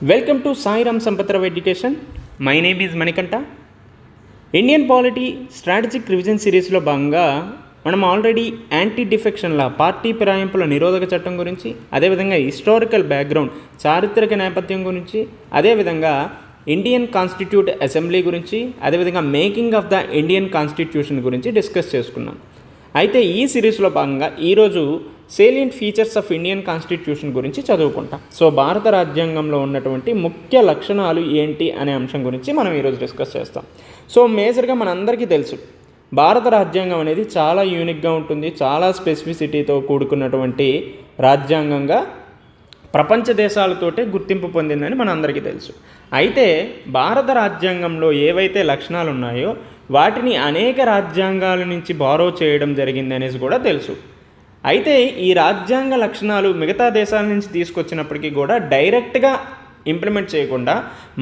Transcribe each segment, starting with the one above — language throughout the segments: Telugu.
Welcome to Sairam Sampathrao education my name is Manikanta Indian polity strategic revision సిరీస్లో భాగంగా మనం ఆల్రెడీ యాంటీ డిఫెక్షన్ల పార్టీ ఫిరాయింపుల నిరోధక చట్టం గురించి అదేవిధంగా హిస్టారికల్ బ్యాక్గ్రౌండ్ చారిత్రక నేపథ్యం గురించి అదేవిధంగా ఇండియన్ కాన్స్టిట్యూట్ అసెంబ్లీ గురించి అదేవిధంగా making of the Indian constitution గురించి డిస్కస్ చేసుకున్నాం అయితే ఈ సిరీస్లో భాగంగా ఈరోజు salient features of Indian constitution గురించి చదువుకుంటాం. సో భారత రాజ్యాంగంలో ఉన్నటువంటి ముఖ్య లక్షణాలు ఏంటి అనే అంశం గురించి మనం ఈరోజు డిస్కస్ చేస్తాం. సో మేజర్గా మనందరికీ తెలుసు భారత రాజ్యాంగం అనేది చాలా యూనిక్గా ఉంటుంది చాలా స్పెసిఫిసిటీతో కూడుకున్నటువంటి రాజ్యాంగంగా ప్రపంచ దేశాలతోటే గుర్తింపు పొందిందని మనందరికీ తెలుసు. అయితే భారత రాజ్యాంగంలో ఏవైతే లక్షణాలు ఉన్నాయో వాటిని అనేక రాజ్యాంగాల నుంచి బారో చేయడం జరిగిందనేసి కూడా తెలుసు. అయితే ఈ రాజ్యాంగ లక్షణాలు మిగతా దేశాల నుంచి తీసుకొచ్చినప్పటికీ కూడా డైరెక్ట్గా ఇంప్లిమెంట్ చేయకుండా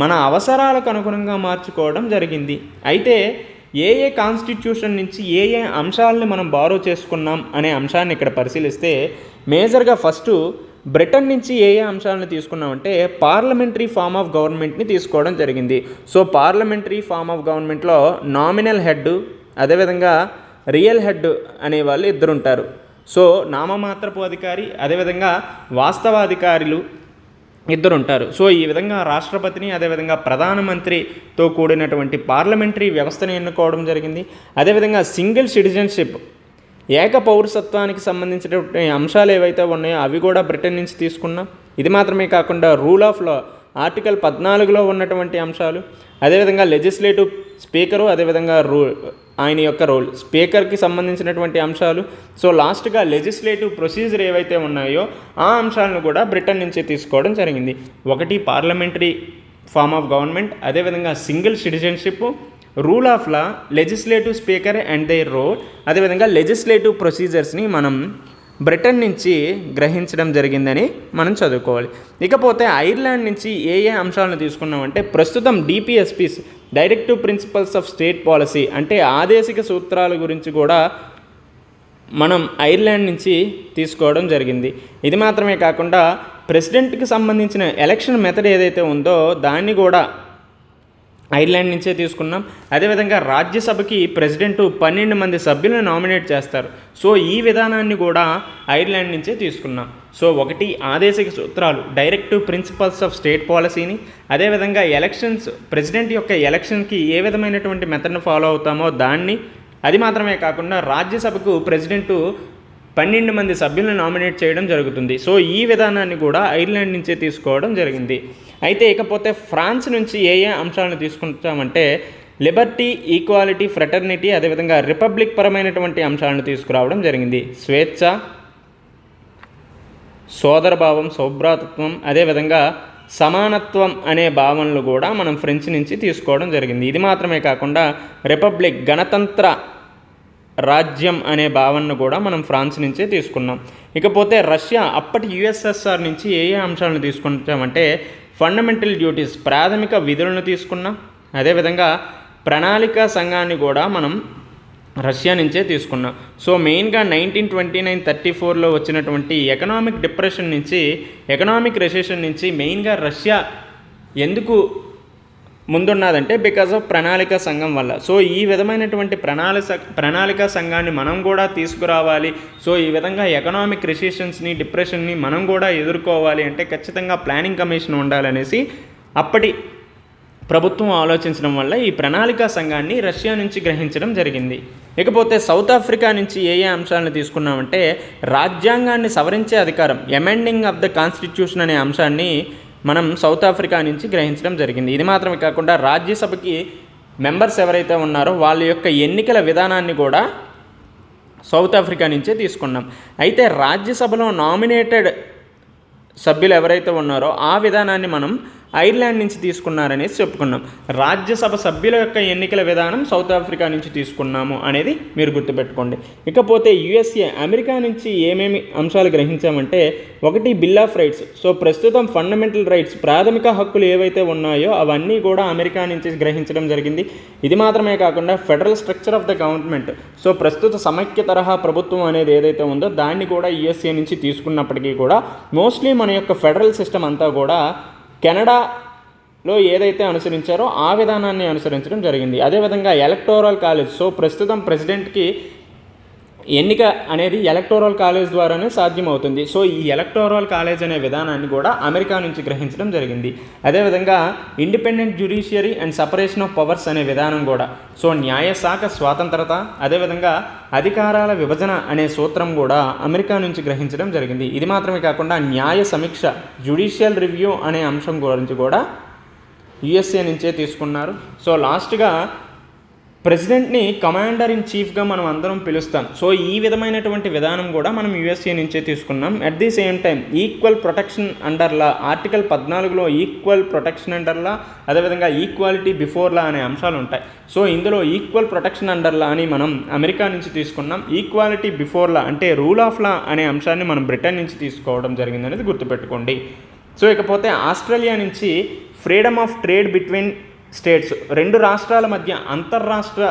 మన అవసరాలకు అనుగుణంగా మార్చుకోవడం జరిగింది. అయితే ఏ ఏ కాన్స్టిట్యూషన్ నుంచి ఏ ఏ అంశాలని మనం బారో చేసుకున్నాం అనే అంశాన్ని ఇక్కడ పరిశీలిస్తే మేజర్గా ఫస్ట్ బ్రిటన్ నుంచి ఏ ఏ అంశాలను తీసుకున్నామంటే పార్లమెంటరీ ఫామ్ ఆఫ్ గవర్నమెంట్ని తీసుకోవడం జరిగింది. సో పార్లమెంటరీ ఫామ్ ఆఫ్ గవర్నమెంట్లో నామినల్ హెడ్ అదేవిధంగా రియల్ హెడ్ అనే వాళ్ళు ఇద్దరు ఉంటారు సో నామమాత్రపు అధికారి అదేవిధంగా వాస్తవాధికారులు ఇద్దరు ఉంటారు సో ఈ విధంగా రాష్ట్రపతిని అదేవిధంగా ప్రధానమంత్రితో కూడినటువంటి పార్లమెంటరీ వ్యవస్థను ఎన్నుకోవడం జరిగింది. అదేవిధంగా సింగిల్ సిటిజన్షిప్ ఏక పౌరసత్వానికి సంబంధించినటువంటి అంశాలు ఏవైతే ఉన్నాయో అవి కూడా బ్రిటన్ నుంచి తీసుకున్నాం ఇది మాత్రమే కాకుండా రూల్ ఆఫ్ లా ఆర్టికల్ పద్నాలుగులో ఉన్నటువంటి అంశాలు. అదేవిధంగా లెజిస్లేటివ్ స్పీకరు అదేవిధంగా రూ ఆయన యొక్క రోల్ స్పీకర్కి సంబంధించినటువంటి అంశాలు. సో లాస్ట్గా లెజిస్లేటివ్ ప్రొసీజర్ ఏవైతే ఉన్నాయో ఆ అంశాలను కూడా బ్రిటన్ నుంచే తీసుకోవడం జరిగింది. ఒకటి పార్లమెంటరీ ఫామ్ ఆఫ్ గవర్నమెంట్ అదేవిధంగా single citizenship rule of law legislative speaker and their role అదేవిధంగా లెజిస్లేటివ్ ప్రొసీజర్స్ని మనం బ్రిటన్ నుంచి గ్రహించడం జరిగిందని మనం చదువుకోవాలి. ఇకపోతే ఐర్లాండ్ నుంచి ఏ ఏ అంశాలను తీసుకున్నామంటే ప్రస్తుతం DPSPs directive principles of state policy అంటే ఆదేశిక సూత్రాల గురించి కూడా మనం ఐర్లాండ్ నుంచి తీసుకోవడం జరిగింది. ఇది మాత్రమే కాకుండా ప్రెసిడెంట్కి సంబంధించిన ఎలక్షన్ మెథడ్ ఏదైతే ఉందో దాన్ని కూడా ఐర్లాండ్ నుంచే తీసుకున్నాం. అదేవిధంగా రాజ్యసభకి ప్రెసిడెంట్ పన్నెండు మంది సభ్యులను నామినేట్ చేస్తారు. సో ఈ విధానాన్ని కూడా ఐర్లాండ్ నుంచే తీసుకున్నాం. సో ఒకటి ఆదేశిక సూత్రాలు డైరెక్టివ్ ప్రిన్సిపల్స్ ఆఫ్ స్టేట్ పాలసీని. అదేవిధంగా ఎలక్షన్స్ ప్రెసిడెంట్ యొక్క ఎలక్షన్కి ఏ విధమైనటువంటి మెథడ్ని ఫాలో అవుతామో దాన్ని. అది మాత్రమే కాకుండా రాజ్యసభకు ప్రెసిడెంటు పన్నెండు మంది సభ్యులను నామినేట్ చేయడం జరుగుతుంది. సో ఈ విధానాన్ని కూడా ఐర్లాండ్ నుంచే తీసుకోవడం జరిగింది. అయితే ఇకపోతే ఫ్రాన్స్ నుంచి ఏ ఏ అంశాలను తీసుకుంటామంటే లిబర్టీ ఈక్వాలిటీ ఫ్రెటర్నిటీ అదేవిధంగా రిపబ్లిక్ పరమైనటువంటి అంశాలను తీసుకురావడం జరిగింది. స్వేచ్ఛ సోదరభావం సౌభ్రాతత్వం అదేవిధంగా సమానత్వం అనే భావనలు కూడా మనం ఫ్రెంచ్ నుంచి తీసుకోవడం జరిగింది. ఇది మాత్రమే కాకుండా రిపబ్లిక్ గణతంత్ర రాజ్యం అనే భావనను కూడా మనం ఫ్రాన్స్ నుంచే తీసుకున్నాం. ఇకపోతే రష్యా అప్పటి యుఎస్ఎస్ఆర్ నుంచి ఏ ఏ అంశాలను తీసుకుంటామంటే ఫండమెంటల్ డ్యూటీస్ ప్రాథమిక విధులను తీసుకున్నాం. అదేవిధంగా ప్రణాళిక సంఘాన్ని కూడా మనం రష్యా నుంచే తీసుకున్నాం. సో మెయిన్గా నైన్టీన్ ట్వంటీ నైన్ థర్టీ ఫోర్లో వచ్చినటువంటి ఎకనామిక్ డిప్రెషన్ నుంచి ఎకనామిక్ రెసెషన్ నుంచి మెయిన్గా రష్యా ఎందుకు ముందున్నదంటే బికాజ్ ఆఫ్ ప్రణాళిక సంఘం వల్ల. సో ఈ విధమైనటువంటి ప్రణాళిక ప్రణాళిక సంఘాన్ని మనం కూడా తీసుకురావాలి. సో ఈ విధంగా ఎకనామిక్ రిసెషన్స్ని డిప్రెషన్ని మనం కూడా ఎదుర్కోవాలి అంటే ఖచ్చితంగా ప్లానింగ్ కమిషన్ ఉండాలనేసి అప్పటి ప్రభుత్వం ఆలోచించడం వల్ల ఈ ప్రణాళికా సంఘాన్ని రష్యా నుంచి గ్రహించడం జరిగింది. ఇకపోతే సౌత్ ఆఫ్రికా నుంచి ఏ ఏ అంశాలను తీసుకున్నామంటే రాజ్యాంగాన్ని సవరించే అధికారం ఎమెండింగ్ ఆఫ్ ద కాన్స్టిట్యూషన్ అనే అంశాన్ని మనం సౌత్ ఆఫ్రికా నుంచి గ్రహించడం జరిగింది. ఇది మాత్రమే కాకుండా రాజ్యసభకి మెంబర్స్ ఎవరైతే ఉన్నారో వాళ్ళ యొక్క ఎన్నికల విధానాన్ని కూడా సౌత్ ఆఫ్రికా నుంచే తీసుకున్నాం. అయితే రాజ్యసభలో నామినేటెడ్ సభ్యులు ఎవరైతే ఉన్నారో ఆ విధానాన్ని మనం ఐర్లాండ్ నుంచి తీసుకున్నారనేసి చెప్పుకున్నాం. రాజ్యసభ సభ్యుల యొక్క ఎన్నికల విధానం సౌత్ ఆఫ్రికా నుంచి తీసుకున్నాము అనేది మీరు గుర్తుపెట్టుకోండి. ఇకపోతే యుఎస్ఏ అమెరికా నుంచి ఏమేమి అంశాలు గ్రహించామంటే ఒకటి బిల్ ఆఫ్ రైట్స్. సో ప్రస్తుతం ఫండమెంటల్ రైట్స్ ప్రాథమిక హక్కులు ఏవైతే ఉన్నాయో అవన్నీ కూడా అమెరికా నుంచి గ్రహించడం జరిగింది. ఇది మాత్రమే కాకుండా federal structure of the government. So ప్రస్తుత సమైక్య తరహా ప్రభుత్వం అనేది ఏదైతే ఉందో దాన్ని కూడా యుఎస్ఏ నుంచి తీసుకున్నప్పటికీ కూడా మోస్ట్లీ మన యొక్క ఫెడరల్ సిస్టమ్ అంతా కూడా కెనడాలో ఏదైతే అనుసరించారో ఆ విధానాన్ని అనుసరించడం జరిగింది. అదేవిధంగా ఎలక్టోరల్ కాలేజ్. సో ప్రస్తుతం ప్రెసిడెంట్కి ఎన్నిక అనేది ఎలక్టోరల్ కాలేజ్ ద్వారానే సాధ్యమవుతుంది. సో ఈ ఎలక్టోరల్ కాలేజ్ అనే విధానాన్ని కూడా అమెరికా నుంచి గ్రహించడం జరిగింది. అదేవిధంగా independent judiciary and separation of powers అనే విధానం కూడా. సో న్యాయశాఖ స్వాతంత్రత అదేవిధంగా అధికారాల విభజన అనే సూత్రం కూడా అమెరికా నుంచి గ్రహించడం జరిగింది. ఇది మాత్రమే కాకుండా న్యాయ సమీక్ష జ్యుడిషియల్ రివ్యూ అనే అంశం గురించి కూడా యుఎస్ఏ నుంచే తీసుకున్నారు. సో లాస్ట్గా ప్రెసిడెంట్ని కమాండర్ ఇన్ చీఫ్గా మనం అందరం పిలుస్తాం. సో ఈ విధమైనటువంటి విధానం కూడా మనం యూఎస్ఏ నుంచే తీసుకున్నాం. At the same time equal protection under law article పద్నాలుగులో ఈక్వల్ ప్రొటెక్షన్ అండర్లా అదేవిధంగా ఈక్వాలిటీ బిఫోర్లా అనే అంశాలు ఉంటాయి. సో ఇందులో ఈక్వల్ ప్రొటెక్షన్ అండర్లా అని మనం అమెరికా నుంచి తీసుకున్నాం. ఈక్వాలిటీ బిఫోర్లా అంటే రూల్ ఆఫ్ లా అనే అంశాన్ని మనం బ్రిటన్ నుంచి తీసుకోవడం జరిగిందనేది గుర్తుపెట్టుకోండి. సో ఇకపోతే ఆస్ట్రేలియా నుంచి freedom of trade between states రెండు రాష్ట్రాల మధ్య అంతర్రాష్ట్ర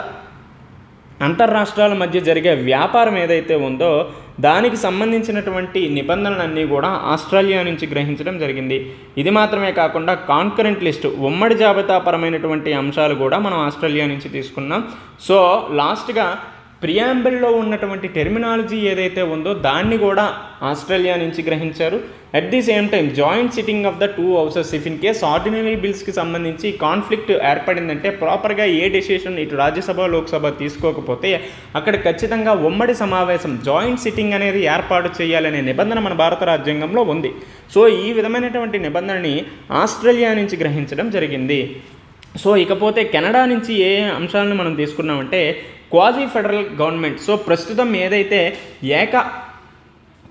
అంతర్రాష్ట్రాల మధ్య జరిగే వ్యాపారం ఏదైతే ఉందో దానికి సంబంధించినటువంటి నిబంధనలన్నీ కూడా ఆస్ట్రేలియా నుంచి గ్రహించడం జరిగింది. ఇది మాత్రమే కాకుండా కాన్కరెంట్ లిస్ట్ ఉమ్మడి జాబితాపరమైనటువంటి అంశాలు కూడా మనం ఆస్ట్రేలియా నుంచి తీసుకున్నాం. సో లాస్ట్గా ప్రియాంబిల్లో ఉన్నటువంటి టెర్మినాలజీ ఏదైతే ఉందో దాన్ని కూడా ఆస్ట్రేలియా నుంచి గ్రహించారు. At the same time joint sitting of the two houses if in case ordinary బిల్స్కి సంబంధించి కాన్ఫ్లిక్ట్ ఏర్పడిందంటే ప్రాపర్గా ఏ డెసిషన్ ఇటు రాజ్యసభ లోక్సభ తీసుకోకపోతే అక్కడ ఖచ్చితంగా ఉమ్మడి సమావేశం జాయింట్ సిట్టింగ్ అనేది ఏర్పాటు చేయాలనే నిబంధన మన భారత రాజ్యాంగంలో ఉంది. సో ఈ విధమైనటువంటి నిబంధనని ఆస్ట్రేలియా నుంచి గ్రహించడం జరిగింది. సో ఇకపోతే కెనడా నుంచి ఏ అంశాలను మనం తీసుకున్నామంటే క్వాజీ ఫెడరల్ గవర్నమెంట్. సో ప్రస్తుతం ఏదైతే ఏక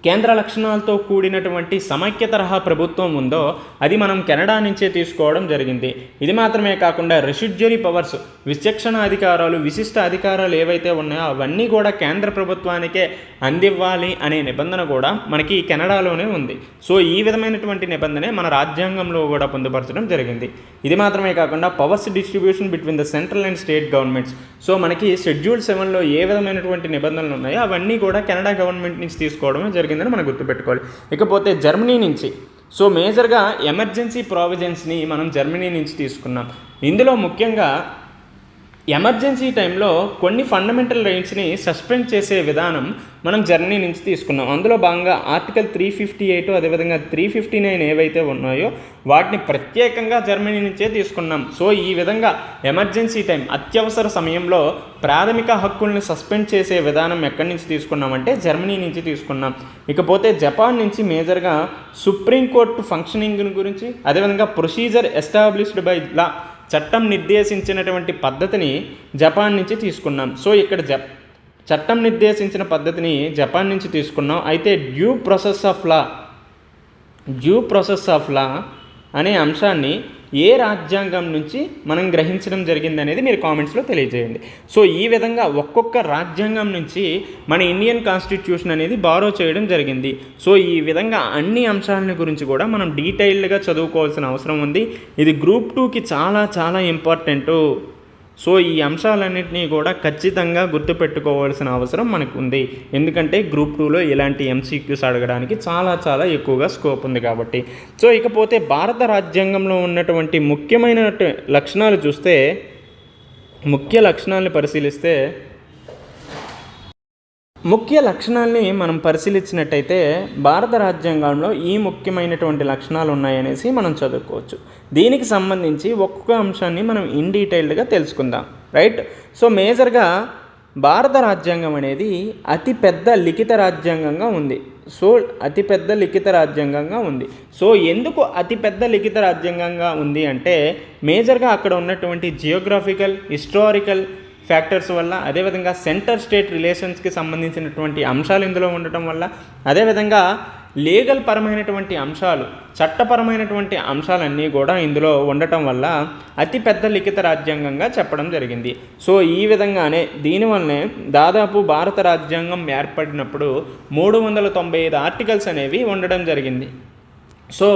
కేంద్ర లక్షణాలతో కూడినటువంటి సమైక్య తరహా ప్రభుత్వం ఉందో అది మనం కెనడా నుంచే తీసుకోవడం జరిగింది. ఇది మాత్రమే కాకుండా రెసిడ్యూరీ పవర్స్ విచక్షణ అధికారాలు విశిష్ట అధికారాలు ఏవైతే ఉన్నాయో అవన్నీ కూడా కేంద్ర ప్రభుత్వానికే అందివ్వాలి అనే నిబంధన కూడా మనకి కెనడాలోనే ఉంది. సో ఈ విధమైనటువంటి నిబంధనే మన రాజ్యాంగంలో కూడా పొందుపరచడం జరిగింది. ఇది మాత్రమే కాకుండా powers distribution between the central and state governments. So మనకి షెడ్యూల్ సెవెన్లో ఏ విధమైనటువంటి నిబంధనలు ఉన్నాయో అవన్నీ కూడా కెనడా గవర్నమెంట్ నుంచి తీసుకోవడమే జరిగిందని మనం గుర్తుపెట్టుకోవాలి. ఇకపోతే జర్మనీ నుంచి సో మేజర్గా ఎమర్జెన్సీ ప్రావిజన్స్ని మనం జర్మనీ నుంచి తీసుకున్నాం. ఇందులో ముఖ్యంగా ఎమర్జెన్సీ టైంలో కొన్ని ఫండమెంటల్ రైట్స్ని సస్పెండ్ చేసే విధానం మనం జర్మనీ నుంచి తీసుకున్నాం. అందులో భాగంగా ఆర్టికల్ త్రీ ఫిఫ్టీ ఎయిట్ అదేవిధంగా త్రీ ఫిఫ్టీ నైన్ ఏవైతే ఉన్నాయో వాటిని ప్రత్యేకంగా జర్మనీ నుంచే తీసుకున్నాం. సో ఈ విధంగా ఎమర్జెన్సీ టైం అత్యవసర సమయంలో ప్రాథమిక హక్కుల్ని సస్పెండ్ చేసే విధానం ఎక్కడి నుంచి తీసుకున్నామంటే జర్మనీ నుంచి తీసుకున్నాం. ఇకపోతే జపాన్ నుంచి మేజర్గా సుప్రీంకోర్టు ఫంక్షనింగ్ గురించి అదేవిధంగా ప్రొసీజర్ ఎస్టాబ్లిష్డ్ బై లా చట్టం నిర్దేశించినటువంటి పద్ధతిని జపాన్ నుంచి తీసుకున్నాం. సో ఇక్కడ జప్ చట్టం నిర్దేశించిన పద్ధతిని జపాన్ నుంచి తీసుకున్నాం. అయితే due process of law due process of law అనే అంశాన్ని ఏ రాజ్యాంగం నుంచి మనం గ్రహించడం జరిగింది అనేది మీరు కామెంట్స్లో తెలియజేయండి. సో ఈ విధంగా ఒక్కొక్క రాజ్యాంగం నుంచి మన ఇండియన్ కాన్స్టిట్యూషన్ అనేది బారో చేయడం జరిగింది. సో ఈ విధంగా అన్ని అంశాలని గురించి కూడా మనం డీటెయిల్డ్గా చదువుకోవాల్సిన అవసరం ఉంది. ఇది గ్రూప్ టూకి చాలా చాలా ఇంపార్టెంటు. సో ఈ అంశాలన్నింటినీ కూడా ఖచ్చితంగా గుర్తుపెట్టుకోవాల్సిన అవసరం మనకు ఉంది ఎందుకంటే గ్రూప్ టూలో ఇలాంటి ఎంసీక్యూస్ అడగడానికి చాలా చాలా ఎక్కువగా స్కోప్ ఉంది కాబట్టి. సో ఇకపోతే భారత రాజ్యాంగంలో ఉన్నటువంటి ముఖ్యమైన లక్షణాలు చూస్తే ముఖ్య లక్షణాలను పరిశీలిస్తే ముఖ్య లక్షణాల్ని మనం పరిశీలించినట్టయితే భారత రాజ్యాంగంలో ఈ ముఖ్యమైనటువంటి లక్షణాలు ఉన్నాయనేసి మనం చదువుకోవచ్చు. దీనికి సంబంధించి ఒక్కొక్క అంశాన్ని మనం ఇన్ డీటెయిల్డ్గా తెలుసుకుందాం. రైట్? సో మేజర్గా భారత రాజ్యాంగం అనేది అతిపెద్ద లిఖిత రాజ్యాంగంగా ఉంది. సో అతిపెద్ద లిఖిత రాజ్యాంగంగా ఉంది. సో ఎందుకు అతిపెద్ద లిఖిత రాజ్యాంగంగా ఉంది అంటే మేజర్గా అక్కడ ఉన్నటువంటి జియోగ్రాఫికల్ హిస్టారికల్ ఫ్యాక్టర్స్ వల్ల అదేవిధంగా సెంటర్ స్టేట్ రిలేషన్స్కి సంబంధించినటువంటి అంశాలు ఇందులో ఉండటం వల్ల అదేవిధంగా లీగల్ పరమైనటువంటి అంశాలు చట్టపరమైనటువంటి అంశాలన్నీ కూడా ఇందులో ఉండటం వల్ల అతిపెద్ద లిఖిత రాజ్యాంగంగా చెప్పడం జరిగింది. సో ఈ విధంగానే దీనివల్లనే దాదాపు భారత రాజ్యాంగం ఏర్పడినప్పుడు మూడు వందల తొంభై ఐదు ఆర్టికల్స్ అనేవి ఉండడం జరిగింది. సో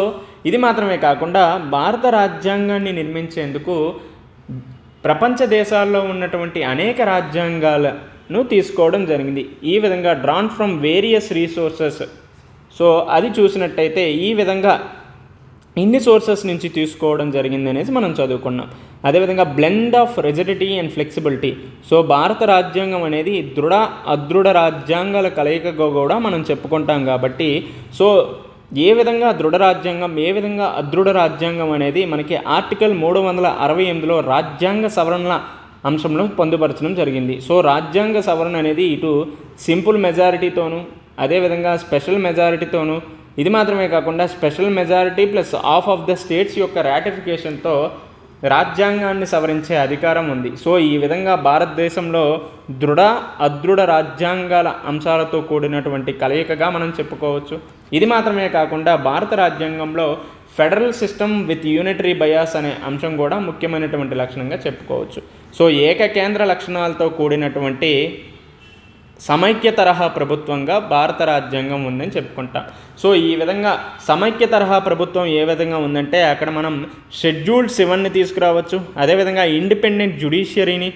ఇది మాత్రమే కాకుండా భారత రాజ్యాంగాన్ని నిర్మించేందుకు ప్రపంచ దేశాల్లో ఉన్నటువంటి అనేక రాజ్యాంగాలను తీసుకోవడం జరిగింది. ఈ విధంగా drawn from various resources so అది చూసినట్టయితే ఈ విధంగా ఇన్ని సోర్సెస్ నుంచి తీసుకోవడం జరిగింది అనేసి మనం చదువుకున్నాం. అదేవిధంగా blend of rigidity and flexibility so భారత రాజ్యాంగం అనేది దృఢ అదృఢ రాజ్యాంగాల కలయికగా కూడా మనం చెప్పుకుంటాం కాబట్టి సో ఏ విధంగా దృఢ రాజ్యాంగం ఏ విధంగా అదృఢ రాజ్యాంగం అనేది మనకి ఆర్టికల్ మూడు వందల అరవై ఎనిమిదిలో రాజ్యాంగ సవరణల అంశంలో పొందుపరచడం జరిగింది. సో రాజ్యాంగ సవరణ అనేది ఇటు సింపుల్ మెజారిటీతోనూ అదేవిధంగా స్పెషల్ మెజారిటీతోనూ ఇది మాత్రమే కాకుండా special majority plus half of the states యొక్క రాటిఫికేషన్తో రాజ్యాంగాన్ని సవరించే అధికారం ఉంది. సో ఈ విధంగా భారతదేశంలో దృఢ అదృఢ రాజ్యాంగాల అంశాలతో కూడినటువంటి కలయికగా మనం చెప్పుకోవచ్చు. ఇది మాత్రమే కాకుండా భారత రాజ్యాంగంలో federal system with unitary bias అనే అంశం కూడా ముఖ్యమైనటువంటి లక్షణంగా చెప్పుకోవచ్చు. సో ఏకకేంద్ర లక్షణాలతో కూడినటువంటి సమైక్య తరహా ప్రభుత్వంగా భారత రాజ్యాంగం ఉందని చెప్పుకుంటాం. సో ఈ విధంగా సమైక్య తరహా ప్రభుత్వం ఏ విధంగా ఉందంటే అక్కడ మనం షెడ్యూల్డ్ సెవెన్ని తీసుకురావచ్చు. అదేవిధంగా ఇండిపెండెంట్ జ్యుడిషియరీని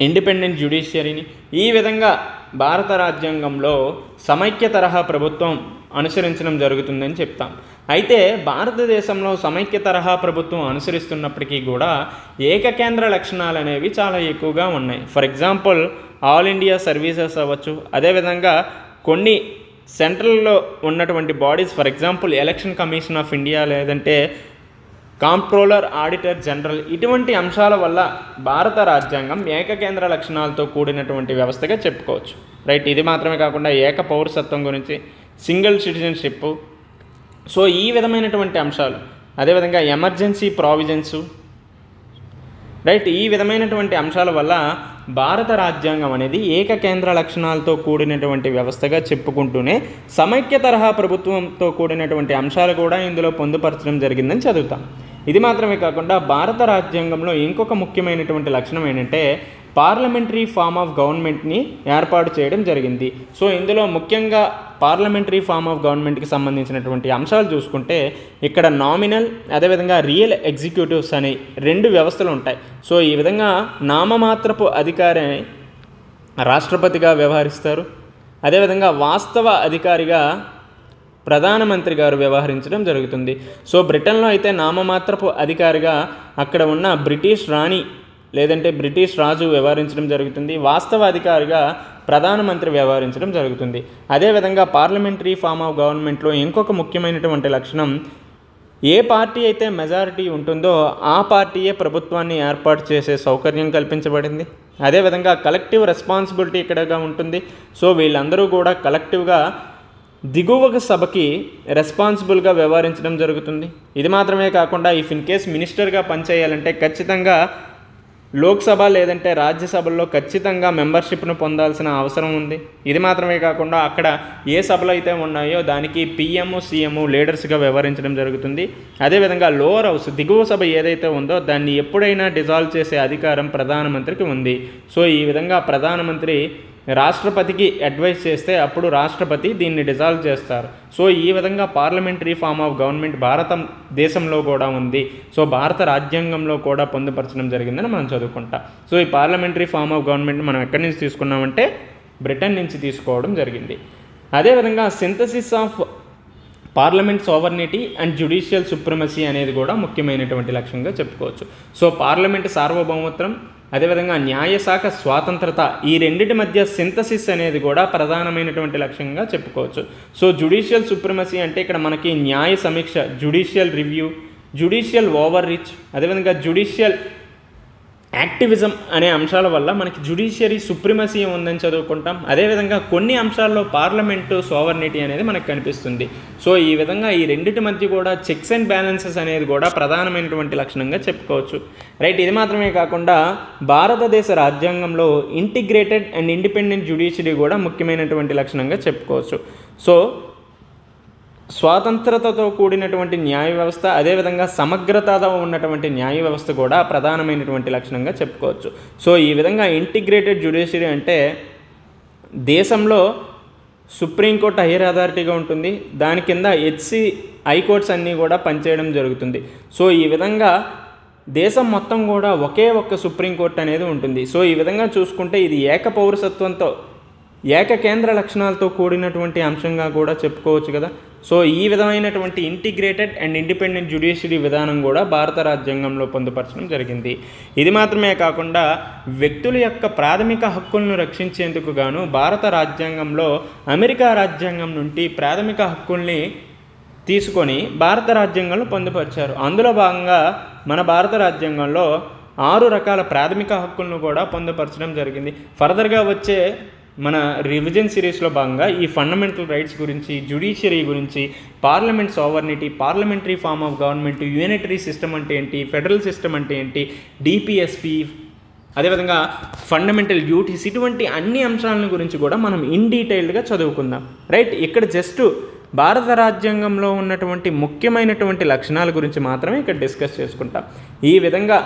ఇండిపెండెంట్ జ్యుడిషియరీని ఈ విధంగా భారత రాజ్యాంగంలో సమైక్య తరహా ప్రభుత్వం అనుసరించడం జరుగుతుందని చెప్తాం. అయితే భారతదేశంలో సమైక్య తరహా ప్రభుత్వం అనుసరిస్తున్నప్పటికీ కూడా ఏకకేంద్ర లక్షణాలు అనేవి చాలా ఎక్కువగా ఉన్నాయి. For example all India services అవ్వచ్చు. అదేవిధంగా కొన్ని సెంట్రల్లో ఉన్నటువంటి bodies for example election commission of India లేదంటే కాంప్ట్రోలర్ ఆడిటర్ జనరల్ ఇటువంటి అంశాల వల్ల భారత రాజ్యాంగం ఏకకేంద్ర లక్షణాలతో కూడినటువంటి వ్యవస్థగా చెప్పుకోవచ్చు. రైట్ ఇది మాత్రమే కాకుండా ఏక పౌరసత్వం గురించి సింగిల్ సిటిజన్షిప్. సో ఈ విధమైనటువంటి అంశాలు అదేవిధంగా ఎమర్జెన్సీ ప్రావిజన్సు. రైట్ ఈ విధమైనటువంటి అంశాల వల్ల భారత రాజ్యాంగం అనేది ఏకకేంద్ర లక్షణాలతో కూడినటువంటి వ్యవస్థగా చెప్పుకుంటూనే సమైక్య తరహా ప్రభుత్వంతో కూడినటువంటి అంశాలు కూడా ఇందులో పొందుపరచడం జరిగిందని చదువుతాం. ఇది మాత్రమే కాకుండా భారత రాజ్యాంగంలో ఇంకొక ముఖ్యమైనటువంటి లక్షణం ఏంటంటే పార్లమెంటరీ ఫామ్ ఆఫ్ గవర్నమెంట్ని ఏర్పాటు చేయడం జరిగింది. సో ఇందులో ముఖ్యంగా పార్లమెంటరీ ఫామ్ ఆఫ్ గవర్నమెంట్కి సంబంధించినటువంటి అంశాలు చూసుకుంటే ఇక్కడ నామినల్ అదేవిధంగా రియల్ ఎగ్జిక్యూటివ్స్ అనే రెండు వ్యవస్థలు ఉంటాయి. సో ఈ విధంగా నామమాత్రపు అధికారి రాష్ట్రపతిగా వ్యవహరిస్తారు. అదేవిధంగా వాస్తవ అధికారిగా ప్రధానమంత్రి గారు వ్యవహరించడం జరుగుతుంది. సో బ్రిటన్లో అయితే నామమాత్రపు అధికారిగా అక్కడ ఉన్న బ్రిటిష్ రాణి లేదంటే బ్రిటిష్ రాజు వ్యవహరించడం జరుగుతుంది వాస్తవ అధికారిగా ప్రధానమంత్రి వ్యవహరించడం జరుగుతుంది. అదేవిధంగా పార్లమెంటరీ ఫామ్ ఆఫ్ గవర్నమెంట్లో ఇంకొక ముఖ్యమైనటువంటి లక్షణం ఏ పార్టీ అయితే మెజారిటీ ఉంటుందో ఆ పార్టీయే ప్రభుత్వాన్ని ఏర్పాటు చేసే సౌకర్యం కల్పించబడింది. అదేవిధంగా కలెక్టివ్ రెస్పాన్సిబిలిటీ ఇక్కడగా ఉంటుంది. సో వీళ్ళందరూ కూడా కలెక్టివ్గా దిగువ సభకి రెస్పాన్సిబుల్గా వ్యవహరించడం జరుగుతుంది. ఇది మాత్రమే కాకుండా ఇఫ్ ఇన్ కేస్ మినిస్టర్గా పనిచేయాలంటే ఖచ్చితంగా లోక్సభ లేదంటే రాజ్యసభల్లో ఖచ్చితంగా మెంబర్షిప్ను పొందాల్సిన అవసరం ఉంది. ఇది మాత్రమే కాకుండా అక్కడ ఏ సభలు అయితే ఉన్నాయో దానికి పిఎం సీఎం లీడర్స్గా వ్యవహరించడం జరుగుతుంది. అదేవిధంగా లోవర్ హౌస్ దిగువ సభ ఏదైతే ఉందో దాన్ని ఎప్పుడైనా డిజాల్వ్ చేసే అధికారం ప్రధానమంత్రికి ఉంది. సో ఈ విధంగా ప్రధానమంత్రి రాష్ట్రపతికి అడ్వైస్ చేస్తే అప్పుడు రాష్ట్రపతి దీన్ని డిజాల్వ్ చేస్తారు. సో ఈ విధంగా పార్లమెంటరీ ఫామ్ ఆఫ్ గవర్నమెంట్ భారత దేశంలో కూడా ఉంది. సో భారత రాజ్యాంగంలో కూడా పొందుపరచడం జరిగిందని మనం చదువుకుంటాం. సో ఈ పార్లమెంటరీ ఫామ్ ఆఫ్ గవర్నమెంట్ మనం ఎక్కడి నుంచి తీసుకున్నామంటే బ్రిటన్ నుంచి తీసుకోవడం జరిగింది. అదేవిధంగా synthesis of parliament sovereignty and judicial supremacy అనేది కూడా ముఖ్యమైనటువంటి లక్ష్యంగా చెప్పుకోవచ్చు. సో పార్లమెంట్ సార్వభౌమత్వం అదేవిధంగా న్యాయశాఖ స్వాతంత్రత ఈ రెండింటి మధ్య సింథసిస్ అనేది కూడా ప్రధానమైనటువంటి లక్ష్యంగా చెప్పుకోవచ్చు. సో జుడిషియల్ సుప్రమసీ అంటే ఇక్కడ మనకి న్యాయ సమీక్ష judicial review judicial overreach అదేవిధంగా జుడిషియల్ యాక్టివిజం అనే అంశాల వల్ల మనకి జుడిషియరీ సుప్రిమసీ ఉందని చదువుకుంటాం. అదేవిధంగా కొన్ని అంశాల్లో పార్లమెంటు సోవర్నిటీ అనేది మనకు కనిపిస్తుంది. సో ఈ విధంగా ఈ రెండింటి మధ్య కూడా చెక్స్ అండ్ బ్యాలెన్సెస్ అనేది కూడా ప్రధానమైనటువంటి లక్షణంగా చెప్పుకోవచ్చు. రైట్ ఇది మాత్రమే కాకుండా భారతదేశ రాజ్యాంగంలో ఇంటిగ్రేటెడ్ అండ్ ఇండిపెండెంట్ జుడిషియరీ కూడా ముఖ్యమైనటువంటి లక్షణంగా చెప్పుకోవచ్చు. సో స్వాతంత్రతతో కూడినటువంటి న్యాయ వ్యవస్థ అదేవిధంగా సమగ్రతతో ఉన్నటువంటి న్యాయ వ్యవస్థ కూడా ప్రధానమైనటువంటి లక్షణంగా చెప్పుకోవచ్చు. సో ఈ విధంగా ఇంటిగ్రేటెడ్ జ్యుడిషియరీ అంటే దేశంలో సుప్రీంకోర్టు హైయర్ అథారిటీగా ఉంటుంది. దాని కింద హెచ్సి హైకోర్ట్స్ అన్నీ కూడా పనిచేయడం జరుగుతుంది. సో ఈ విధంగా దేశం మొత్తం కూడా ఒకే ఒక్క సుప్రీంకోర్టు అనేది ఉంటుంది. సో ఈ విధంగా చూసుకుంటే ఇది ఏక పౌరసత్వంతో ఏకకేంద్ర లక్షణాలతో కూడినటువంటి అంశంగా కూడా చెప్పుకోవచ్చు కదా. సో ఈ విధమైనటువంటి ఇంటిగ్రేటెడ్ అండ్ ఇండిపెండెంట్ జ్యుడిషియరీ విధానం కూడా భారత రాజ్యాంగంలో పొందుపరచడం జరిగింది. ఇది మాత్రమే కాకుండా వ్యక్తుల యొక్క ప్రాథమిక హక్కులను రక్షించేందుకు గాను భారత రాజ్యాంగంలో అమెరికా రాజ్యాంగం నుండి ప్రాథమిక హక్కుల్ని తీసుకొని భారత రాజ్యాంగంలో పొందుపరిచారు. అందులో భాగంగా మన భారత రాజ్యాంగంలో ఆరు రకాల ప్రాథమిక హక్కులను కూడా పొందుపరచడం జరిగింది. ఫర్దర్గా వచ్చే మన రివిజన్ సిరీస్లో భాగంగా ఈ ఫండమెంటల్ రైట్స్ గురించి జ్యుడిషియరీ గురించి parliament sovereignty parliamentary form of government unitary system అంటే ఏంటి ఫెడరల్ సిస్టమ్ అంటే ఏంటి డిపిఎస్పి అదేవిధంగా ఫండమెంటల్ డ్యూటీస్ ఇటువంటి అన్ని అంశాలను గురించి కూడా మనం ఇన్ డీటెయిల్డ్గా చదువుకుందాం. రైట్ ఇక్కడ జస్ట్ భారత రాజ్యాంగంలో ఉన్నటువంటి ముఖ్యమైనటువంటి లక్షణాల గురించి మాత్రమే ఇక్కడ డిస్కస్ చేసుకుంటాం. ఈ విధంగా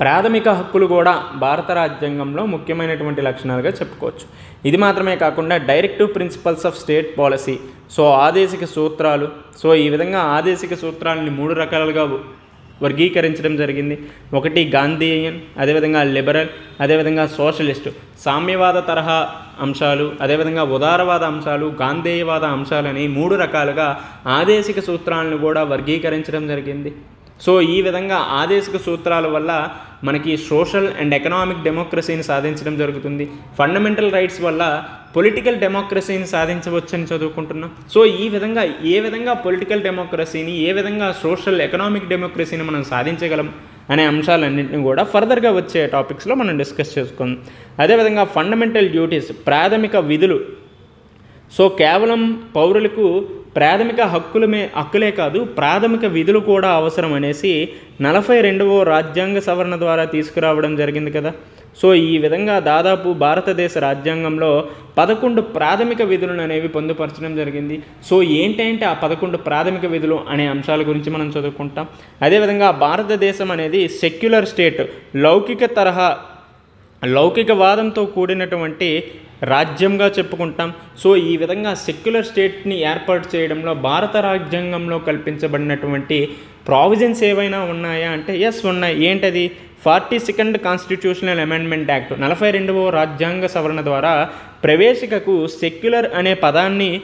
ప్రాథమిక హక్కులు కూడా భారత రాజ్యాంగంలో ముఖ్యమైనటువంటి లక్షణాలుగా చెప్పుకోవచ్చు. ఇది మాత్రమే కాకుండా directive principles of state policy so ఆదేశిక సూత్రాలు సో ఈ విధంగా ఆదేశిక సూత్రాలని మూడు రకాలుగా వర్గీకరించడం జరిగింది. ఒకటి గాంధీయన్ అదేవిధంగా లిబరల్ అదేవిధంగా సోషలిస్టు సామ్యవాద తరహా అంశాలు అదేవిధంగా ఉదారవాద అంశాలు గాంధేయవాద అంశాలని మూడు రకాలుగా ఆదేశిక సూత్రాలను కూడా వర్గీకరించడం జరిగింది. సో ఈ విధంగా ఆదేశిక సూత్రాల వల్ల మనకి సోషల్ అండ్ ఎకనామిక్ డెమోక్రసీని సాధించడం జరుగుతుంది. ఫండమెంటల్ రైట్స్ వల్ల పొలిటికల్ డెమోక్రసీని సాధించవచ్చని చదువుకుంటున్నాం. సో ఈ విధంగా ఏ విధంగా పొలిటికల్ డెమోక్రసీని ఏ విధంగా సోషల్ ఎకనామిక్ డెమోక్రసీని మనం సాధించగలం అనే అంశాలన్నింటినీ కూడా ఫర్దర్గా వచ్చే టాపిక్స్లో మనం డిస్కస్ చేసుకుందాం. అదేవిధంగా ఫండమెంటల్ డ్యూటీస్ ప్రాథమిక విధులు. సో కేవలం పౌరులకు ప్రాథమిక హక్కులమే హక్కులే కాదు ప్రాథమిక విధులు కూడా అవసరం అనేసి నలభై రెండవ రాజ్యాంగ సవరణ ద్వారా తీసుకురావడం జరిగింది కదా. సో ఈ విధంగా దాదాపు భారతదేశ రాజ్యాంగంలో పదకొండు ప్రాథమిక విధులను అనేవి పొందుపరచడం జరిగింది. సో ఏంటంటే ఆ పదకొండు ప్రాథమిక విధులు అనే అంశాల గురించి మనం చదువుకుంటాం. అదేవిధంగా భారతదేశం అనేది సెక్యులర్ స్టేట్ లౌకిక తరహా లౌకికవాదంతో కూడినటువంటి రాజ్యంగా చెప్పుకుంటాం. సో ఈ విధంగా సెక్యులర్ స్టేట్ని ఏర్పాటు చేయడంలో భారత రాజ్యాంగంలో కల్పించబడినటువంటి ప్రావిజన్స్ ఏవైనా ఉన్నాయా అంటే ఎస్ ఉన్నాయి. ఏంటది? Forty second constitutional amendment act నలభై రెండవ రాజ్యాంగ సవరణ ద్వారా ప్రవేశికకు సెక్యులర్ అనే పదాన్ని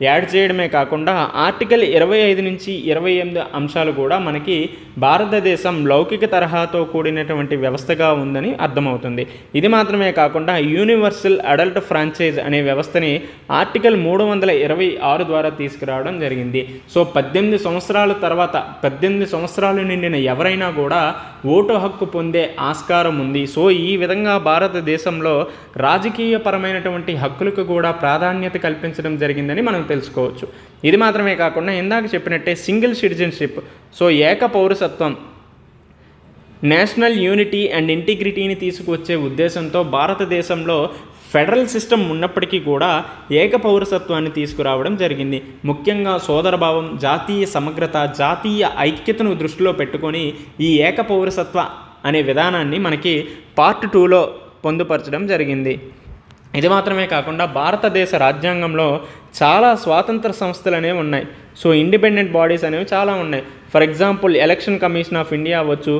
యాడ్ చేయడమే కాకుండా ఆర్టికల్ ఇరవై ఐదు నుంచి ఇరవై ఎనిమిది అంశాలు కూడా మనకి భారతదేశం లౌకిక తరహాతో కూడినటువంటి వ్యవస్థగా ఉందని అర్థమవుతుంది. ఇది మాత్రమే కాకుండా యూనివర్సల్ అడల్ట్ ఫ్రాంచైజ్ అనే వ్యవస్థని ఆర్టికల్ మూడు వందల ఇరవై ఆరు ద్వారా తీసుకురావడం జరిగింది. సో పద్దెనిమిది సంవత్సరాల తర్వాత పద్దెనిమిది సంవత్సరాలు నిండిన ఎవరైనా కూడా ఓటు హక్కు పొందే ఆస్కారం ఉంది. సో ఈ విధంగా భారతదేశంలో రాజకీయపరమైనటువంటి హక్కులకు కూడా ప్రాధాన్యత కల్పించడం జరిగిందని మనం తెలుసుకోవచ్చు. ఇది మాత్రమే కాకుండా ఇందాక చెప్పినట్టే సింగిల్ సిటిజన్షిప్. సో ఏక పౌరసత్వం. నేషనల్ యూనిటీ అండ్ ఇంటిగ్రిటీని తీసుకువచ్చే ఉద్దేశంతో భారతదేశంలో ఫెడరల్ సిస్టమ్ ఉన్నప్పటికీ కూడా ఏక పౌరసత్వాన్ని తీసుకురావడం జరిగింది. ముఖ్యంగా సోదరభావం జాతీయ సమగ్రత జాతీయ ఐక్యతను దృష్టిలో పెట్టుకొని ఈ ఏక పౌరసత్వ అనే విధానాన్ని మనకి పార్ట్ టూలో పొందుపరచడం జరిగింది. ఇది మాత్రమే కాకుండా భారతదేశ రాజ్యాంగంలో చాలా స్వాతంత్ర సంస్థలు అనేవి ఉన్నాయి. సో ఇండిపెండెంట్ బాడీస్ అనేవి చాలా ఉన్నాయి. For example election commission of India అవ్వచ్చు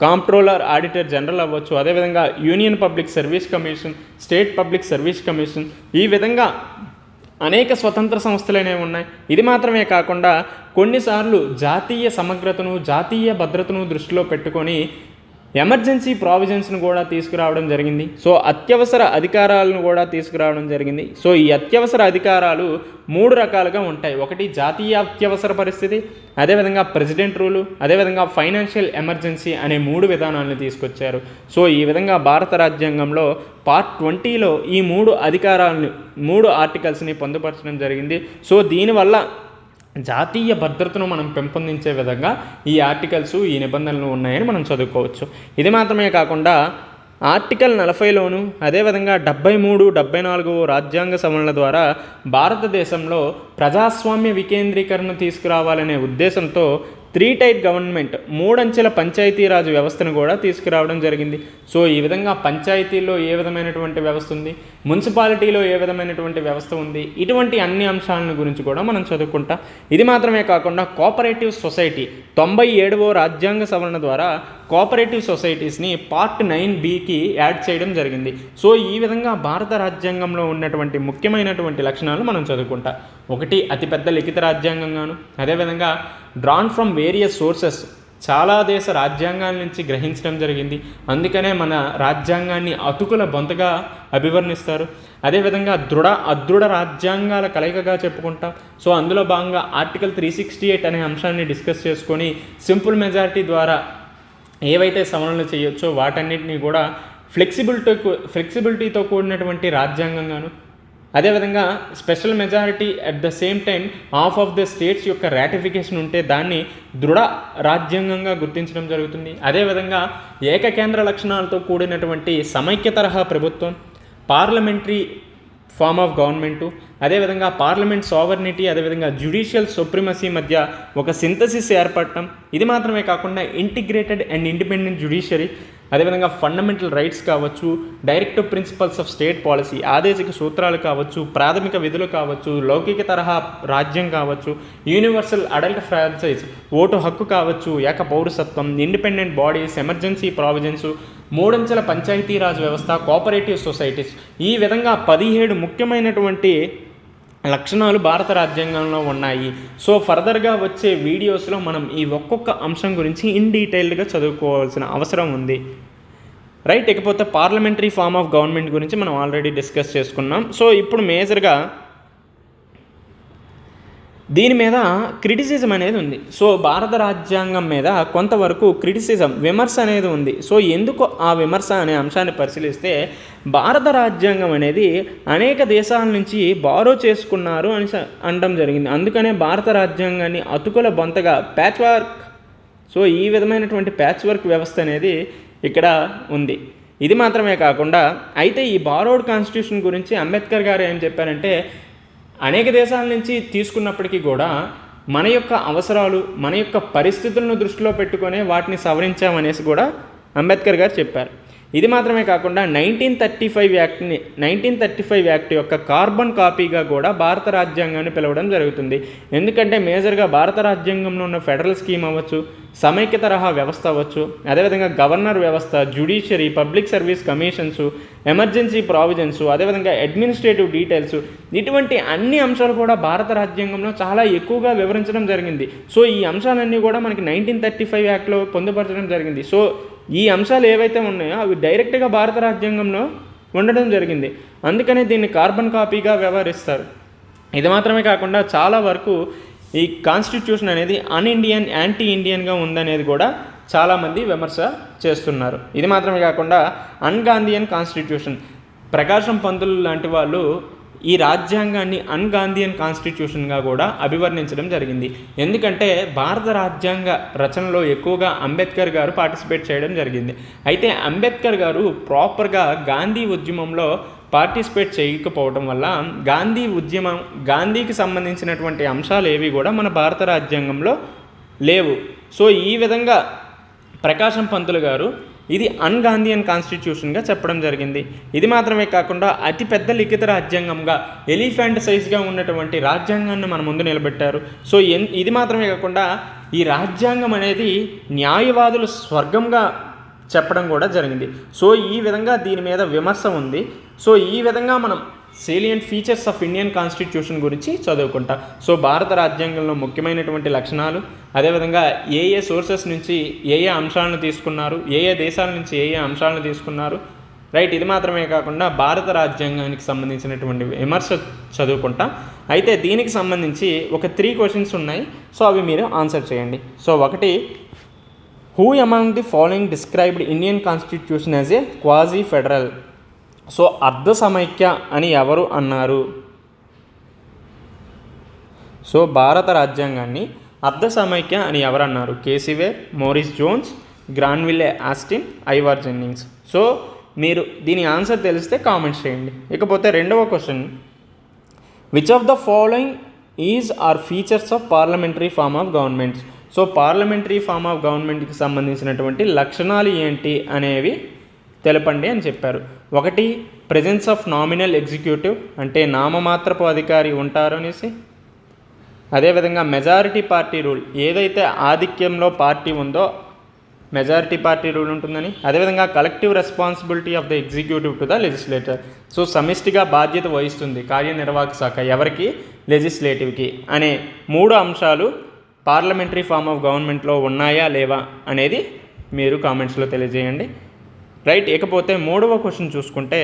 కాంప్ట్రోలర్ ఆడిటర్ జనరల్ అవ్వచ్చు అదేవిధంగా union public service commission state public service commission ఈ విధంగా అనేక స్వతంత్ర సంస్థలు అనేవి ఉన్నాయి. ఇది మాత్రమే కాకుండా కొన్నిసార్లు జాతీయ సమగ్రతను జాతీయ భద్రతను దృష్టిలో పెట్టుకొని ఎమర్జెన్సీ ప్రావిజన్స్ను కూడా తీసుకురావడం జరిగింది. సో అత్యవసర అధికారాలను కూడా తీసుకురావడం జరిగింది. సో ఈ అత్యవసర అధికారాలు మూడు రకాలుగా ఉంటాయి. ఒకటి జాతీయ అత్యవసర పరిస్థితి అదేవిధంగా ప్రెసిడెంట్ రూలు అదేవిధంగా ఫైనాన్షియల్ ఎమర్జెన్సీ అనే మూడు విధానాలను తీసుకొచ్చారు. సో ఈ విధంగా భారత రాజ్యాంగంలో పార్ట్ ట్వంటీలో ఈ మూడు అధికారాలను మూడు ఆర్టికల్స్ని పొందుపరచడం జరిగింది. సో దీనివల్ల జాతీయ భద్రతను మనం పెంపొందించే విధంగా ఈ ఆర్టికల్స్ ఈ నిబంధనలు ఉన్నాయని మనం చదువుకోవచ్చు. ఇది మాత్రమే కాకుండా ఆర్టికల్ నలభైలోను అదేవిధంగా డెబ్బై మూడు డెబ్బై నాలుగు రాజ్యాంగ సవరణల ద్వారా భారతదేశంలో ప్రజాస్వామ్య వికేంద్రీకరణ తీసుకురావాలనే ఉద్దేశంతో త్రీ టైర్ గవర్నమెంట్ మూడంచెల పంచాయతీరాజ్ వ్యవస్థను కూడా తీసుకురావడం జరిగింది. సో ఈ విధంగా పంచాయతీల్లో ఏ విధమైనటువంటి వ్యవస్థ ఉంది? మున్సిపాలిటీలో ఏ విధమైనటువంటి వ్యవస్థ ఉంది? ఇటువంటి అన్ని అంశాలను గురించి కూడా మనం చదువుకుంటాం. ఇది మాత్రమే కాకుండా కోఆపరేటివ్ సొసైటీ తొంభై ఏడవ రాజ్యాంగ సవరణ ద్వారా కోఆపరేటివ్ సొసైటీస్ని పార్ట్ నైన్ బికి యాడ్ చేయడం జరిగింది. సో ఈ విధంగా భారత రాజ్యాంగంలో ఉన్నటువంటి ముఖ్యమైనటువంటి లక్షణాలు మనం చదువుకుంటా. ఒకటి అతిపెద్ద లిఖిత రాజ్యాంగంగాను. అదేవిధంగా డ్రాన్ ఫ్రమ్ వేరియస్ సోర్సెస్ చాలా దేశ రాజ్యాంగాల నుంచి గ్రహించడం జరిగింది. అందుకనే మన రాజ్యాంగాన్ని అతుకుల బొంతగా అభివర్ణిస్తారు. అదేవిధంగా దృఢ అదృఢ రాజ్యాంగాల కలయికగా చెప్పుకుంటాం. సో అందులో భాగంగా ఆర్టికల్ త్రీ సిక్స్టీ ఎయిట్ అనే అంశాన్ని డిస్కస్ చేసుకొని సింపుల్ మెజారిటీ ద్వారా ఏవైతే సవరణలు చేయొచ్చో వాటన్నిటిని కూడా ఫ్లెక్సిబిలిటీ ఫ్లెక్సిబిలిటీతో కూడినటువంటి రాజ్యాంగంగాను అదేవిధంగా special majority at the same time of of the states యొక్క రాటిఫికేషన్ ఉంటే దాన్ని దృఢ రాజ్యాంగంగా గుర్తించడం జరుగుతుంది. అదేవిధంగా ఏకకేంద్ర లక్షణాలతో కూడినటువంటి సమైక్య తరహా ప్రభుత్వం పార్లమెంటరీ ఫార్మ్ ఆఫ్ గవర్నమెంటు అదేవిధంగా పార్లమెంట్ సావర్నిటీ అదేవిధంగా జ్యుడిషియల్ సుప్రిమసీ మధ్య ఒక సింథసిస్ ఏర్పడటం. ఇది మాత్రమే కాకుండా ఇంటిగ్రేటెడ్ అండ్ ఇండిపెండెంట్ జ్యుడిషియరీ అదేవిధంగా ఫండమెంటల్ రైట్స్ కావచ్చు directive principles of state policy ఆదేశిక సూత్రాలు కావచ్చు ప్రాథమిక విధులు కావచ్చు లౌకిక తరహా రాజ్యం కావచ్చు యూనివర్సల్ అడల్ట్ ఫ్రాంచైజ్ ఓటు హక్కు కావచ్చు ఏక పౌరసత్వం ఇండిపెండెంట్ బాడీస్ ఎమర్జెన్సీ ప్రావిజన్స్ మూడంచెల పంచాయతీరాజ్ వ్యవస్థ కోఆపరేటివ్ సొసైటీస్ ఈ విధంగా పదిహేడు ముఖ్యమైనటువంటి లక్షణాలు భారత రాజ్యాంగంలో ఉన్నాయి. సో ఫర్దర్గా వచ్చే వీడియోస్లో మనం ఈ ఒక్కొక్క అంశం గురించి ఇన్ డీటెయిల్డ్గా చదువుకోవాల్సిన అవసరం ఉంది. రైట్ ఇకపోతే పార్లమెంటరీ ఫార్మ్ ఆఫ్ గవర్నమెంట్ గురించి మనం ఆల్రెడీ డిస్కస్ చేసుకున్నాం. సో ఇప్పుడు మేజర్గా దీని మీద క్రిటిసిజం అనేది ఉంది. సో భారత రాజ్యాంగం మీద కొంతవరకు క్రిటిసిజం విమర్శ అనేది ఉంది. సో ఎందుకు ఆ విమర్శ అనే అంశాన్ని పరిశీలిస్తే భారత రాజ్యాంగం అనేది అనేక దేశాల నుంచి బారో చేసుకున్నారు అని అనడం జరిగింది. అందుకనే భారత రాజ్యాంగాన్ని అతుకుల బొంతగా ప్యాచ్ వర్క్ సో ఈ విధమైనటువంటి ప్యాచ్ వర్క్ వ్యవస్థ అనేది ఇక్కడ ఉంది. ఇది మాత్రమే కాకుండా అయితే ఈ బారోడ్ కాన్స్టిట్యూషన్ గురించి అంబేద్కర్ గారు ఏం చెప్పారంటే అనేక దేశాల నుంచి తీసుకున్నప్పటికీ కూడా మన యొక్క అవసరాలు మన యొక్క పరిస్థితులను దృష్టిలో పెట్టుకొని వాటిని సవరించామనేసి కూడా అంబేద్కర్ గారు చెప్పారు. ఇది మాత్రమే కాకుండా నైన్టీన్ థర్టీ ఫైవ్ యాక్ట్ని నైన్టీన్ థర్టీ ఫైవ్ యాక్ట్ యొక్క కార్బన్ కాపీగా కూడా భారత రాజ్యాంగాన్ని పిలవడం జరుగుతుంది. ఎందుకంటే మేజర్గా భారత రాజ్యాంగంలో ఉన్న ఫెడరల్ స్కీమ్ అవ్వచ్చు సమైక్య తరహా వ్యవస్థ అవ్వచ్చు అదేవిధంగా గవర్నర్ వ్యవస్థ judiciary public service commissions emergency provisions అదేవిధంగా అడ్మినిస్ట్రేటివ్ డీటెయిల్స్ ఇటువంటి అన్ని అంశాలు కూడా భారత రాజ్యాంగంలో చాలా ఎక్కువగా వివరించడం జరిగింది. సో ఈ అంశాలన్నీ కూడా మనకి నైన్టీన్ థర్టీ ఫైవ్ యాక్ట్లో పొందుపరచడం జరిగింది. సో ఈ అంశాలు ఏవైతే ఉన్నాయో అవి డైరెక్ట్గా భారత రాజ్యాంగంలో ఉండడం జరిగింది. అందుకనే దీన్ని కార్బన్ కాపీగా వ్యవహరిస్తారు. ఇది మాత్రమే కాకుండా చాలా వరకు ఈ కాన్స్టిట్యూషన్ అనేది అన్ ఇండియన్ యాంటీ ఇండియన్గా ఉందనేది కూడా చాలామంది విమర్శ చేస్తున్నారు. ఇది మాత్రమే కాకుండా అన్ గాంధీయన్ కాన్స్టిట్యూషన్. ప్రకాశం పంతులు లాంటి వాళ్ళు ఈ రాజ్యాంగాన్ని అన్గాంధీయన్ కాన్స్టిట్యూషన్గా కూడా అభివర్ణించడం జరిగింది. ఎందుకంటే భారత రాజ్యాంగ రచనలో ఎక్కువగా అంబేద్కర్ గారు పార్టిసిపేట్ చేయడం జరిగింది. అయితే అంబేద్కర్ గారు ప్రాపర్గా గాంధీ ఉద్యమంలో పార్టిసిపేట్ చేయకపోవడం వల్ల గాంధీ ఉద్యమం గాంధీకి సంబంధించినటువంటి అంశాలు ఏవి కూడా మన భారత రాజ్యాంగంలో లేవు. సో ఈ విధంగా ప్రకాశం పంతులు గారు ఇది అన్గాంధీయన్ కాన్స్టిట్యూషన్గా చెప్పడం జరిగింది. ఇది మాత్రమే కాకుండా అతిపెద్ద లిఖిత రాజ్యాంగంగా ఎలిఫెంట్ సైజ్గా ఉన్నటువంటి రాజ్యాంగాన్ని మన ముందు నిలబెట్టారు. సో ఎన్ ఇది మాత్రమే కాకుండా ఈ రాజ్యాంగం అనేది న్యాయవాదులు స్వర్గంగా చెప్పడం కూడా జరిగింది. సో ఈ విధంగా దీని మీద విమర్శ ఉంది. సో ఈ విధంగా మనం salient features of Indian constitution గురించి చదువుకుంటా. సో భారత రాజ్యాంగంలో ముఖ్యమైనటువంటి లక్షణాలు అదేవిధంగా ఏ ఏ సోర్సెస్ నుంచి ఏ ఏ అంశాలను తీసుకున్నారు ఏ ఏ దేశాల నుంచి ఏ ఏ అంశాలను తీసుకున్నారు రైట్? ఇది మాత్రమే కాకుండా భారత రాజ్యాంగానికి సంబంధించినటువంటి విమర్శ చదువుకుంటా. అయితే దీనికి సంబంధించి ఒక త్రీ క్వశ్చన్స్ ఉన్నాయి. సో అవి మీరు ఆన్సర్ చేయండి. సో ఒకటి who among the following described Indian constitution as a quasi federal so అర్ధ సమైక్య అని ఎవరు అన్నారు? సో భారత రాజ్యాంగాన్ని అర్ధ సమైక్య అని ఎవరు అన్నారు? K C Wheare Morris Jones Granville Austin Ivor Jennings. So మీరు దీని ఆన్సర్ తెలిస్తే కామెంట్స్ చేయండి. ఇకపోతే రెండవ question. Which of the following is are features of parliamentary form of governments so parliamentary form of గవర్నమెంట్కి సంబంధించినటువంటి లక్షణాలు ఏంటి అనేవి తెలపండి అని చెప్పారు. ఒకటి ప్రెజెన్స్ ఆఫ్ నామినల్ ఎగ్జిక్యూటివ్ అంటే నామమాత్రపు అధికారి ఉంటారు అనేసి. అదేవిధంగా మెజారిటీ పార్టీ రూల్ ఏదైతే ఆధిక్యంలో పార్టీ ఉందో మెజారిటీ పార్టీ రూల్ ఉంటుందని. అదేవిధంగా collective responsibility of the executive to the legislator so సమిష్టిగా బాధ్యత వహిస్తుంది కార్యనిర్వాహక శాఖ ఎవరికి? లెజిస్లేటివ్కి అనే మూడు అంశాలు పార్లమెంటరీ ఫామ్ ఆఫ్ గవర్నమెంట్లో ఉన్నాయా లేవా అనేది మీరు కామెంట్స్లో తెలియజేయండి. రైట్ ఇకపోతే మూడవ క్వశ్చన్ చూసుకుంటే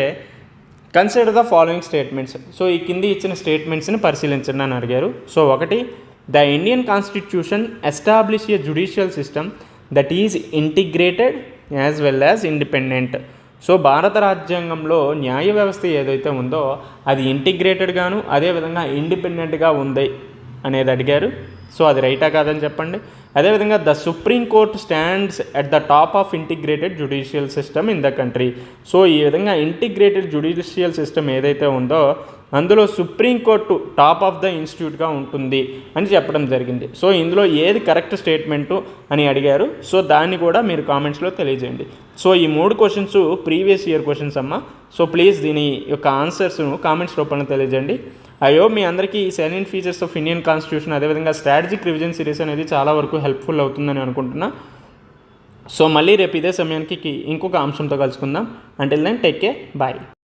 consider the following statements so ఈ కింది ఇచ్చిన స్టేట్మెంట్స్ని పరిశీలించండి అని అడిగారు. సో ఒకటి the Indian constitution establish a judicial system that is integrated as well as independent so భారత రాజ్యాంగంలో న్యాయ వ్యవస్థ ఏదైతే ఉందో అది ఇంటిగ్రేటెడ్గాను అదేవిధంగా ఇండిపెండెంట్గా ఉంది అనేది అడిగారు సో అది రైటా కాదని చెప్పండి. అదేవిధంగా the supreme court stands at the top of integrated judicial system in the country. So ఈ విధంగా ఇంటిగ్రేటెడ్ జ్యుడిషియల్ సిస్టమ్ ఏదైతే ఉందో అందులో supreme court top of the ఇన్స్టిట్యూట్గా ఉంటుంది అని చెప్పడం జరిగింది. సో ఇందులో ఏది కరెక్ట్ స్టేట్మెంటు అని అడిగారు. సో దాన్ని కూడా మీరు కామెంట్స్లో తెలియజేయండి. సో ఈ మూడు క్వశ్చన్స్ ప్రీవియస్ ఇయర్ క్వశ్చన్స్ అమ్మ. సో ప్లీజ్ దీని యొక్క ఆన్సర్స్ను కామెంట్స్ రూపంలో తెలియజేయండి. అయ్యో మీ అందరికీ ఈ salient features of Indian constitution అదేవిధంగా స్ట్రాటజిక్ రివిజన్ సిరీస్ అనేది చాలా వరకు హెల్ప్ఫుల్ అవుతుందని అనుకుంటున్నా. సో మళ్ళీ రేపు ఇదే సమయానికి ఇంకొక అంశంతో కలుసుకుందాం. అంటే దెన్ టేక్ కేర్ బాయ్